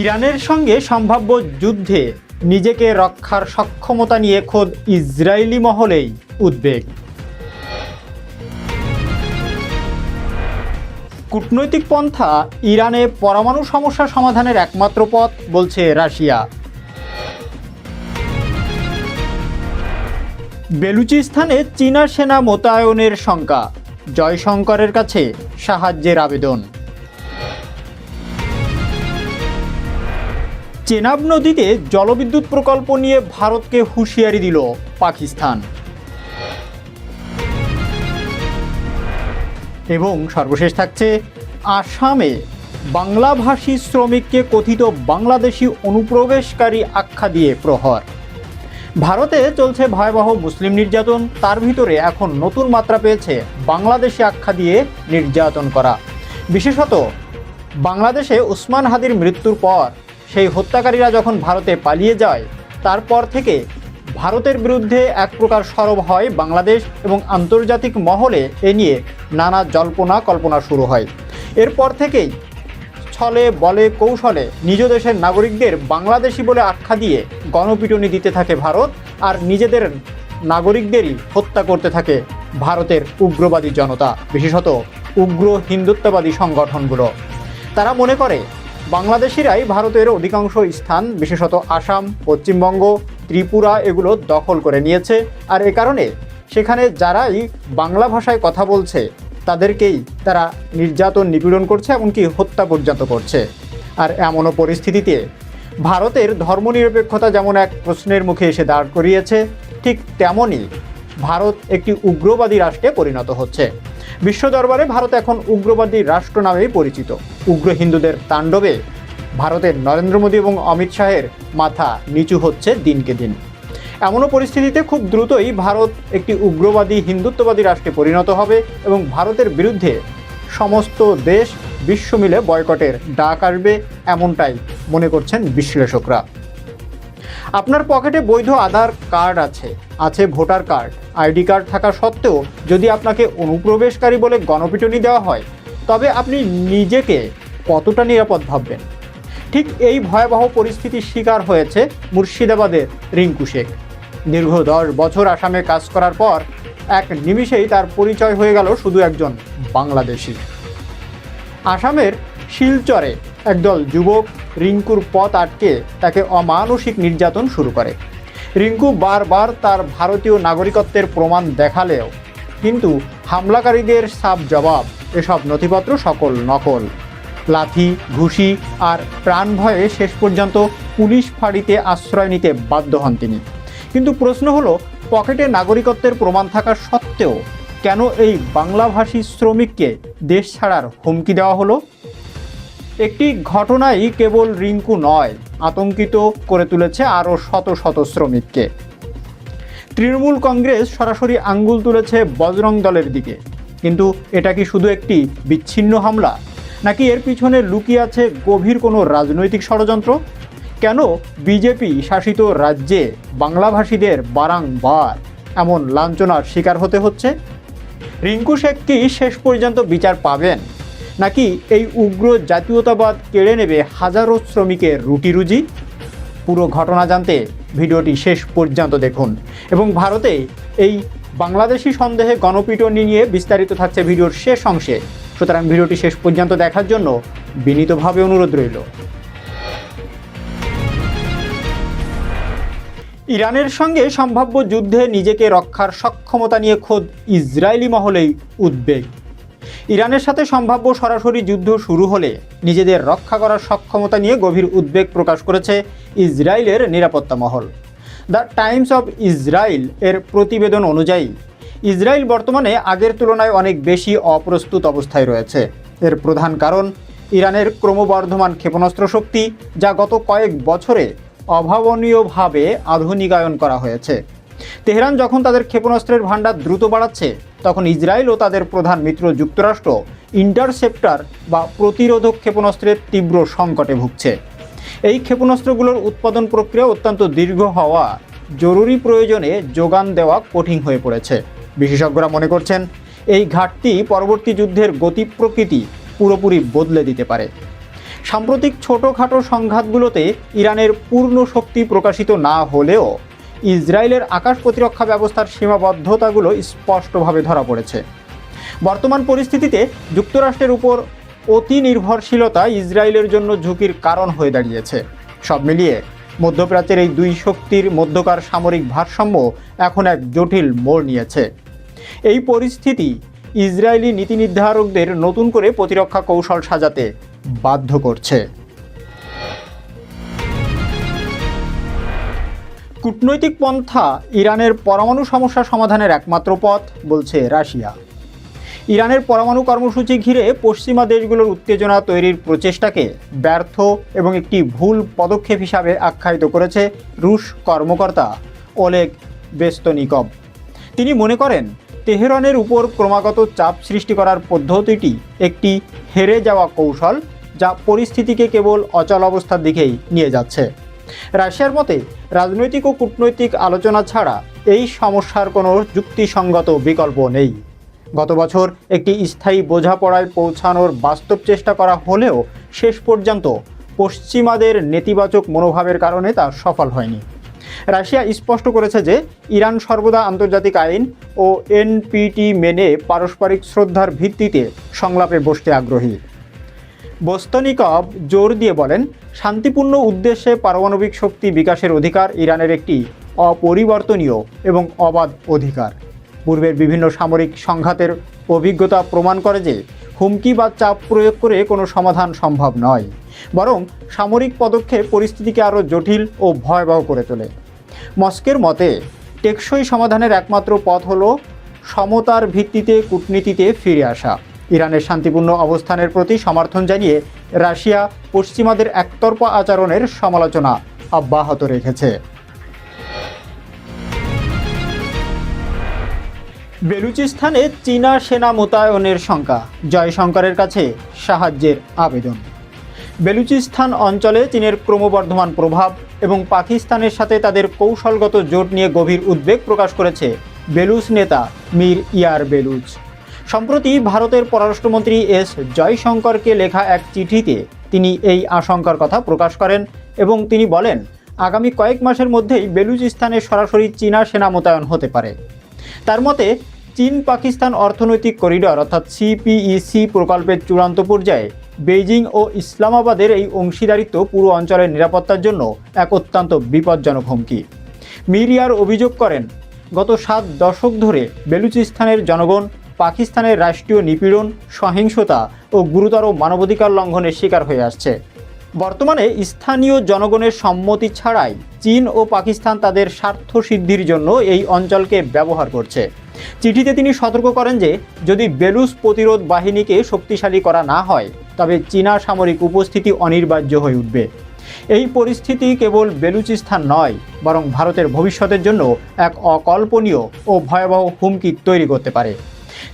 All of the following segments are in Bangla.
ইরানের সঙ্গে সম্ভাব্য যুদ্ধে নিজেকে রক্ষার সক্ষমতা নিয়ে খোদ ইসরায়েলি মহলেই উদ্বেগ। কূটনৈতিক পন্থা ইরানে পরমাণু সমস্যা সমাধানের একমাত্র পথ, বলছে রাশিয়া। বেলুচিস্তানে চীনা সেনা মোতায়েনের শঙ্কা, জয়শঙ্করের কাছে সাহায্যের আবেদন। চেনাব নদীতে জলবিদ্যুৎ প্রকল্প নিয়ে ভারতকে হুঁশিয়ারি দিল পাকিস্তান। এবং সর্বশেষ থাকছে, আসামে বাংলাভাষী শ্রমিককে কথিত বাংলাদেশি অনুপ্রবেশকারী আখ্যা দিয়ে প্রহর। ভারতে চলছে ভয়াবহ মুসলিম নির্যাতন, তার ভিতরে এখন নতুন মাত্রা পেয়েছে বাংলাদেশি আখ্যা দিয়ে নির্যাতন করা। বিশেষত, বাংলাদেশে উসমান হাদির মৃত্যুর পর সেই হত্যাকারীরা যখন ভারতে পালিয়ে যায়, তারপর থেকে ভারতের বিরুদ্ধে এক প্রকার সরব হয় বাংলাদেশ এবং আন্তর্জাতিক মহলে এ নিয়ে নানা জল্পনা কল্পনা শুরু হয়। এরপর থেকেই ছলে বলে কৌশলে নিজ দেশের নাগরিকদের বাংলাদেশি বলে আখ্যা দিয়ে গণপিটুনি দিতে থাকে ভারত আর নিজেদের নাগরিকদেরই হত্যা করতে থাকে ভারতের উগ্রবাদী জনতা, বিশেষত উগ্র হিন্দুত্ববাদী সংগঠনগুলো। তারা মনে করে বাংলাদেশিরাই ভারতের অধিকাংশ স্থান, বিশেষত আসাম, পশ্চিমবঙ্গ, ত্রিপুরা এগুলো দখল করে নিয়েছে। আর এ কারণে সেখানে যারাই বাংলা ভাষায় কথা বলছে, তাদেরকেই তারা নির্যাতন, নিপীড়ন করছে এমনকি হত্যা পর্যন্ত করছে। আর এমনও পরিস্থিতিতে ভারতের ধর্মনিরপেক্ষতা যেমন এক প্রশ্নের মুখে এসে দাঁড় করিয়েছে, ঠিক তেমনই ভারত একটি উগ্রবাদী রাষ্ট্রে পরিণত হচ্ছে। বিশ্ব দরবারে ভারত এখন উগ্রবাদী রাষ্ট্র নামেই পরিচিত। উগ্র হিন্দুদের তাণ্ডবে ভারতের নরেন্দ্র মোদী এবং অমিত শাহের মাথা নিচু হচ্ছে দিনকে দিন। এমনও পরিস্থিতিতে খুব দ্রুতই ভারত একটি উগ্রবাদী হিন্দুত্ববাদী রাষ্ট্রে পরিণত হবে এবং ভারতের বিরুদ্ধে সমস্ত দেশ বিশ্ব মিলে বয়কটের ডাক আসবে এমনটাই মনে করছেন বিশ্লেষকরা। আপনার পকেটে বৈধ আধার কার্ড আছে। আছে ভোটার কার্ড। আইডি কার্ড থাকা সত্ত্বেও যদি আপনাকে অনুপ্রবেশকারী বলে গণপিটুনি দেওয়া হয়, তবে আপনি নিজেকে কতটা নিরাপদ ভাববেন? ঠিক এই ভয়াবহ পরিস্থিতির শিকার হয়েছে মুর্শিদাবাদের রিঙ্কু শেখ। দীর্ঘ দশ বছর আসামে কাজ করার পর এক নিমিষেই তার পরিচয় হয়ে গেল শুধু একজন বাংলাদেশি আসামের শিলচরে একদল যুবক রিঙ্কুর পথ আটকে তাকে অমানসিক নির্যাতন শুরু করে। রিঙ্কু বারবার তার ভারতীয় নাগরিকত্বের প্রমাণ দেখালেও কিন্তু হামলাকারীদের সাব জবাব, এসব নথিপত্র সকল নকল। লাথি, ঘুষি আর প্রাণ ভয়ে শেষ পর্যন্ত পুলিশ ফাঁড়িতে আশ্রয় নিতে বাধ্য হন তিনি। কিন্তু প্রশ্ন হলো, পকেটে নাগরিকত্বের প্রমাণ থাকা সত্ত্বেও কেন এই বাংলাভাষী শ্রমিককে দেশ ছাড়ার হুমকি দেওয়া হলো? একটি ঘটনাই কেবল রিঙ্কু নয়, আতঙ্কিত করে তুলেছে আরও শত শত শ্রমিককে। তৃণমূল কংগ্রেস সরাসরি আঙ্গুল তুলেছে বজরং দলের দিকে। কিন্তু এটা কি শুধু একটি বিচ্ছিন্ন হামলা? নাকি এর পিছনে লুকিয়ে আছে গভীর কোনো রাজনৈতিক ষড়যন্ত্র? কেন বিজেপি শাসিত রাজ্যে বাংলাভাষীদের বারংবার এমন লাঞ্ছনার শিকার হতে হচ্ছে? রিঙ্কু শেখ কি শেষ পর্যন্ত বিচার পাবেন? নাকি এই উগ্র জাতীয়তাবাদ কেড়ে নেবে হাজারো শ্রমিকের রুটি রুজি পুরো ঘটনা জানতে ভিডিওটি শেষ পর্যন্ত দেখুন। এবং ভারতে এই বাংলাদেশি সন্দেহে গণপিটনি নিয়ে বিস্তারিত থাকছে ভিডিওর শেষ অংশে। সুতরাং ভিডিওটি শেষ পর্যন্ত দেখার জন্য বিনীতভাবে অনুরোধ রইল। ইরানের সঙ্গে সম্ভাব্য যুদ্ধে নিজেকে রক্ষার সক্ষমতা নিয়ে খোদ ইসরায়েলি মহলেই উদ্বেগ। ইরানের সাথে সম্ভাব্য সরাসরি যুদ্ধ শুরু হলে নিজেদের রক্ষা করার সক্ষমতা নিয়ে গভীর উদ্বেগ প্রকাশ করেছে ইসরায়েলের নিরাপত্তা মহল। দ্য টাইমস অব ইসরায়েল এর প্রতিবেদন অনুযায়ী, ইসরায়েল বর্তমানে আগের তুলনায় অনেক বেশি অপ্রস্তুত অবস্থায় রয়েছে। এর প্রধান কারণ, ইরানের ক্রমবর্ধমান ক্ষেপণাস্ত্র শক্তি, যা গত কয়েক বছরে অভাবনীয়ভাবে আধুনিকায়ন করা হয়েছে। তেহরান যখন তাদের ক্ষেপণাস্ত্রের ভাণ্ডার দ্রুত বাড়াচ্ছে, তখন ইসরায়েল ও তাদের প্রধান মিত্র যুক্তরাষ্ট্র ইন্টারসেপ্টার বা প্রতিরোধক ক্ষেপণাস্ত্রের তীব্র সংকটে ভুগছে। এই ক্ষেপণাস্ত্রগুলোর উৎপাদন প্রক্রিয়া অত্যন্ত দীর্ঘ হওয়া জরুরি প্রয়োজনে যোগান দেওয়া কঠিন হয়ে পড়েছে। বিশেষজ্ঞরা মনে করছেন, এই ঘাটতি পরবর্তী যুদ্ধের গতি প্রকৃতি পুরোপুরি বদলে দিতে পারে। সাম্প্রতিক ছোটোখাটো সংঘাতগুলোতে ইরানের পূর্ণ শক্তি প্রকাশিত না হলেও ইসরায়েলের আকাশ প্রতিরক্ষা ব্যবস্থার সীমাবদ্ধতাগুলো স্পষ্টভাবে ধরা পড়েছে। বর্তমান পরিস্থিতিতে যুক্তরাষ্ট্রের উপর অতি নির্ভরশীলতা ইসরায়েলের জন্য ঝুঁকির কারণ হয়ে দাঁড়িয়েছে। সব মিলিয়ে মধ্যপ্রাচ্যের এই দুই শক্তির মধ্যকার সামরিক ভারসাম্য এখন এক জটিল মোড় নিয়েছে। এই পরিস্থিতি ইসরায়েলি নীতি নির্ধারকদের নতুন করে প্রতিরক্ষা কৌশল সাজাতে বাধ্য করছে। কূটনৈতিক পন্থা ইরানের পরমাণু সমস্যা সমাধানের একমাত্র পথ, বলছে রাশিয়া। ইরানের পরমাণু কর্মসূচি ঘিরে পশ্চিমা দেশগুলোর উত্তেজনা তৈরির প্রচেষ্টাকে ব্যর্থ এবং একটি ভুল পদক্ষেপ হিসাবে আখ্যায়িত করেছে রুশ কর্মকর্তা ওলেগ বেস্তনিকভ। তিনি মনে করেন, তেহরানের উপর ক্রমাগত চাপ সৃষ্টি করার পদ্ধতিটি একটি হেরে যাওয়া কৌশল যা পরিস্থিতিকে কেবল অচল অবস্থার দিকেই নিয়ে যাচ্ছে। রাশিয়ার মতে, রাজনৈতিক ও কূটনৈতিক আলোচনা ছাড়া এই সমস্যার কোনো যুক্তিসঙ্গত বিকল্প নেই। গত বছর একটি স্থায়ী বোঝাপড়ায় পৌঁছানোর বাস্তব চেষ্টা করা হলেও শেষ পর্যন্ত পশ্চিমাদের নেতিবাচক মনোভাবের কারণে তা সফল হয়নি। রাশিয়া স্পষ্ট করেছে যে, ইরান সর্বদা আন্তর্জাতিক আইন ও এনপিটি মেনে পারস্পরিক শ্রদ্ধার ভিত্তিতে সংলাপে বসতে আগ্রহী। বোস্তনিকভ জোর দিয়ে বলেন, শান্তিপূর্ণ উদ্দেশ্যে পারমাণবিক শক্তি বিকাশের অধিকার ইরানের একটি অপরিবর্তনীয় এবং অবাধ অধিকার। পূর্বের বিভিন্ন সামরিক সংঘাতের অভিজ্ঞতা প্রমাণ করে যে, হুমকি বা চাপ প্রয়োগ করে কোনো সমাধান সম্ভব নয়, বরং সামরিক পদক্ষেপ পরিস্থিতিকে আরও জটিল ও ভয়াবহ করে তোলে। মস্কের মতে, টেকসই সমাধানের একমাত্র পথ হল সমতার ভিত্তিতে কূটনীতিতে ফিরে আসা। ইরানের শান্তিপূর্ণ অবস্থানের প্রতি সমর্থন জানিয়ে রাশিয়া পশ্চিমাদের একতরফা আচরণের সমালোচনা অব্যাহত রেখেছে। বেলুচিস্তানে চীনা সেনা মোতায়েনের শঙ্কা, জয়শঙ্করের কাছে সাহায্যের আবেদন। বেলুচিস্তান অঞ্চলে চীনের ক্রমবর্ধমান প্রভাব এবং পাকিস্তানের সাথে তাদের কৌশলগত জোট নিয়ে গভীর উদ্বেগ প্রকাশ করেছে বেলুচ নেতা মীর ইয়ার বেলুচ। সম্প্রতি ভারতের পররাষ্ট্রমন্ত্রী এস জয়শঙ্করকে লেখা এক চিঠিতে তিনি এই আশঙ্কার কথা প্রকাশ করেন এবং তিনি বলেন, আগামী কয়েক মাসের মধ্যেই বেলুচিস্তানে সরাসরি চীনা সেনা মোতায়েন হতে পারে। তার মতে, চীন পাকিস্তান অর্থনৈতিক করিডর অর্থাৎ সিপিইসি প্রকল্পের চূড়ান্ত পর্যায়ে বেইজিং ও ইসলামাবাদের এই অংশীদারিত্ব পুরো অঞ্চলের নিরাপত্তার জন্য এক অত্যন্ত বিপজ্জনক হুমকি। মিরিয়ার অভিযোগ করেন, গত সাত দশক ধরে বেলুচিস্তানের জনগণ পাকিস্তানের রাষ্ট্রীয় নিপীড়ন, সহিংসতা ও গুরুতর মানবাধিকার লঙ্ঘনের শিকার হয়ে আসছে। বর্তমানে স্থানীয় জনগণের সম্মতি ছাড়াই চীন ও পাকিস্তান তাদের স্বার্থ সিদ্ধির জন্য এই অঞ্চলকে ব্যবহার করছে। চিঠিতে তিনি সতর্ক করেন যে, যদি বেলুস প্রতিরোধ বাহিনীকে শক্তিশালী করা না হয়, তবে চীনা সামরিক উপস্থিতি অনিবার্য হয়ে উঠবে। এই পরিস্থিতি কেবল বেলুচিস্তান নয়, বরং ভারতের ভবিষ্যতের জন্য এক অকল্পনীয় ও ভয়াবহ হুমকি তৈরি করতে পারে।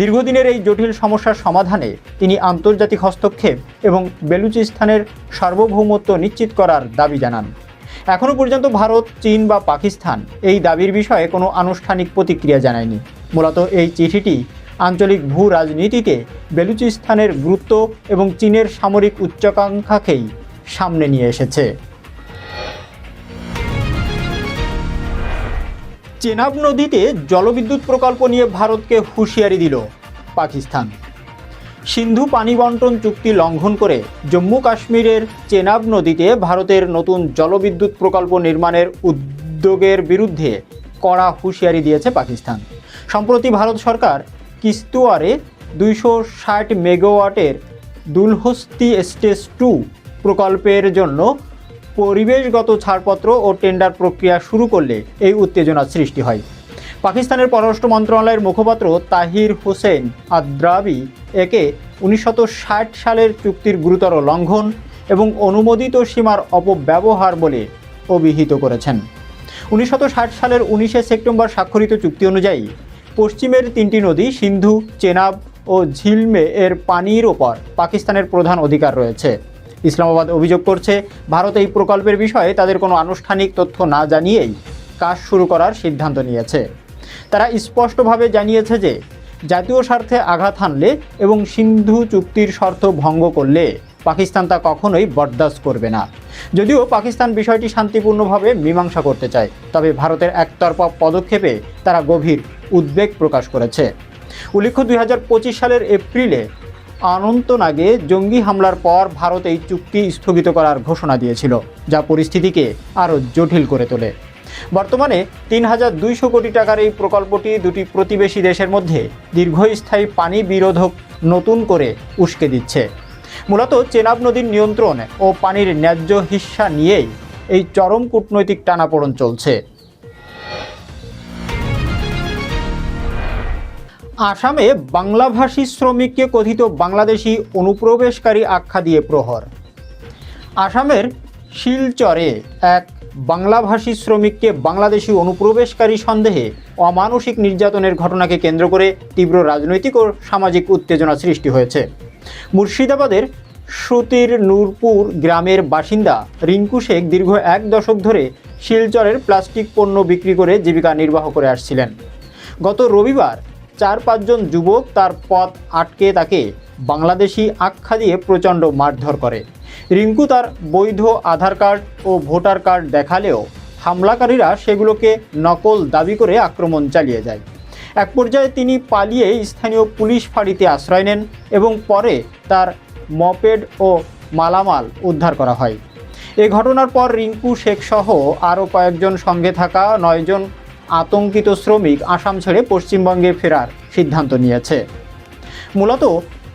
দীর্ঘদিনের এই জটিল সমস্যার সমাধানে তিনি আন্তর্জাতিক হস্তক্ষেপ এবং বেলুচিস্তানের সার্বভৌমত্ব নিশ্চিত করার দাবি জানান। এখনও পর্যন্ত ভারত, চীন বা পাকিস্তান এই দাবির বিষয়ে কোনো আনুষ্ঠানিক প্রতিক্রিয়া জানায়নি। মূলত এই চিঠিটি আঞ্চলিক ভূ রাজনীতিতে বেলুচিস্তানের গুরুত্ব এবং চীনের সামরিক উচ্চাকাঙ্ক্ষাকেই সামনে নিয়ে এসেছে। চেনাব নদীতে জলবিদ্যুৎ প্রকল্প নিয়ে ভারতকে হুঁশিয়ারি দিল পাকিস্তান। সিন্ধু পানি বন্টন চুক্তি লঙ্ঘন করে জম্মু কাশ্মীরের চেনাব নদীতে ভারতের নতুন জলবিদ্যুৎ প্রকল্প নির্মাণের উদ্যোগের বিরুদ্ধে কড়া হুঁশিয়ারি দিয়েছে পাকিস্তান। সম্প্রতি ভারত সরকার কিস্তুয়ারে দুইশো ষাট মেগাওয়াটের দুলহস্তি স্টেজ টু প্রকল্পের জন্য পরিবেশগত ছাড়পত্র ও টেন্ডার প্রক্রিয়া শুরু করলে এই উত্তেজনার সৃষ্টি হয়। পাকিস্তানের পররাষ্ট্র মন্ত্রণালয়ের মুখপাত্র তাহির হোসেন আদ্রাবি একে উনিশশত সালের চুক্তির গুরুতর লঙ্ঘন এবং অনুমোদিত সীমার অপব্যবহার বলে অভিহিত করেছেন। উনিশশত সালের উনিশে সেপ্টেম্বর স্বাক্ষরিত চুক্তি অনুযায়ী পশ্চিমের তিনটি নদী সিন্ধু, চেনাব ও ঝিলমে এর পানির ওপর পাকিস্তানের প্রধান অধিকার রয়েছে। ইসলামাবাদ অভিযোগ করছে, ভারত এই প্রকল্পের বিষয়ে তাদের কোনো আনুষ্ঠানিক তথ্য না জানিয়েই কাজ শুরু করার সিদ্ধান্ত নিয়েছে। তারা স্পষ্টভাবে জানিয়েছে যে, জাতীয় স্বার্থে আঘাত হানলে এবং সিন্ধু চুক্তির শর্ত ভঙ্গ করলে পাকিস্তান তা কখনোই বরদাস্ত করবে না। যদিও পাকিস্তান বিষয়টি শান্তিপূর্ণভাবে মীমাংসা করতে চায়, তবে ভারতের একতরফা পদক্ষেপে তারা গভীর উদ্বেগ প্রকাশ করেছে। উল্লেখ্য, দুই হাজার পঁচিশ সালের এপ্রিলে অনন্তনাগে জঙ্গি হামলার পর ভারত এই চুক্তি স্থগিত করার ঘোষণা দিয়েছিল, যা পরিস্থিতিকে আরও জটিল করে তোলে। বর্তমানে তিন হাজার দুইশো কোটি টাকার এই প্রকল্পটি দুটি প্রতিবেশী দেশের মধ্যে দীর্ঘস্থায়ী পানি বিরোধক নতুন করে উস্কে দিচ্ছে। মূলত চেনাব নদীর নিয়ন্ত্রণ ও পানির ন্যায্য হিস্সা নিয়েই এই চরম কূটনৈতিক টানাপোড়ন চলছে। আসামে বাংলাভাষী শ্রমিককে কথিত বাংলাদেশি অনুপ্রবেশকারী আখ্যা দিয়ে প্রহর। আসামের শিলচরে এক বাংলাভাষী শ্রমিককে বাংলাদেশি অনুপ্রবেশকারী সন্দেহে অমানসিক নির্যাতনের ঘটনাকে কেন্দ্র করে তীব্র রাজনৈতিক ও সামাজিক উত্তেজনা সৃষ্টি হয়েছে। মুর্শিদাবাদের শ্রুতির নূরপুর গ্রামের বাসিন্দা রিঙ্কু শেখ দীর্ঘ এক দশক ধরে শিলচরের প্লাস্টিক পণ্য বিক্রি করে জীবিকা নির্বাহ করে আসছিলেন। গত রবিবার চার পাঁচজন যুবক তার পথ আটকে তাকে বাংলাদেশি আখ্যা দিয়ে প্রচণ্ড মারধর করে। রিঙ্কু তার বৈধ আধার কার্ড ও ভোটার কার্ড দেখালেও হামলাকারীরা সেগুলোকে নকল দাবি করে আক্রমণ চালিয়ে যায়। এক পর্যায়ে তিনি পালিয়ে স্থানীয় পুলিশ ফাঁড়িতে আশ্রয় নেন এবং পরে তার মপেড ও মালামাল উদ্ধার করা হয়। এ ঘটনার পর রিঙ্কু, শেখসহ আরও কয়েকজন সঙ্গে থাকা নয়জন আতঙ্কিত শ্রমিক আসাম ছেড়ে পশ্চিমবঙ্গে ফেরার সিদ্ধান্ত নিয়েছে। মূলত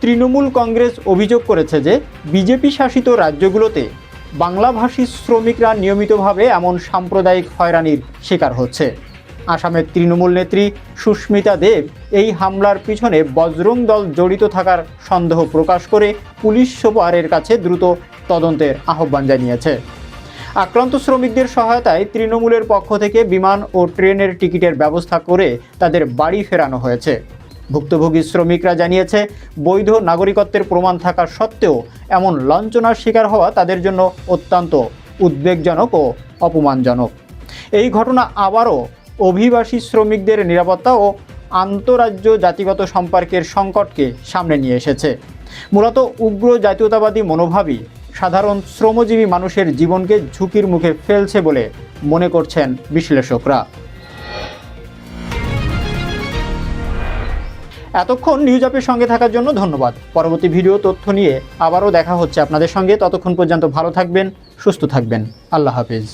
তৃণমূল কংগ্রেস অভিযোগ করেছে যে, বিজেপি শাসিত রাজ্যগুলোতে বাংলাভাষী শ্রমিকরা নিয়মিতভাবে এমন সাম্প্রদায়িক হয়রানির শিকার হচ্ছে। আসামের তৃণমূল নেত্রী সুস্মিতা দেব এই হামলার পিছনে বজরং দল জড়িত থাকার সন্দেহ প্রকাশ করে পুলিশ সুপারের কাছে দ্রুত তদন্তের আহ্বান জানিয়েছে। আক্রান্ত শ্রমিকদের সহায়তায় তৃণমূলের পক্ষ থেকে বিমান ও ট্রেনের টিকিটের ব্যবস্থা করে তাদের বাড়ি ফেরানো হয়েছে। ভুক্তভোগী শ্রমিকরা জানিয়েছে, বৈধ নাগরিকত্বের প্রমাণ থাকা সত্ত্বেও এমন লাঞ্ছনার শিকার হওয়া তাদের জন্য অত্যন্ত উদ্বেগজনক ও অপমানজনক। এই ঘটনা আবারও অভিবাসী শ্রমিকদের নিরাপত্তা ও আন্তরাজ্য জাতিগত সম্পর্কের সংকটকে সামনে নিয়ে এসেছে। মূলত উগ্র জাতীয়তাবাদী মনোভাবই সাধারণ শ্রমজীবী মানুষের জীবনকে ঝুঁকির মুখে ফেলছে বলে মনে করছেন বিশ্লেষকরা। এতক্ষণ নিউজ আপের সঙ্গে থাকার জন্য ধন্যবাদ। পরবর্তী ভিডিও তথ্য নিয়ে আবারও দেখা হচ্ছে আপনাদের সঙ্গে। ততক্ষণ পর্যন্ত ভালো থাকবেন, সুস্থ থাকবেন। আল্লাহ হাফিজ।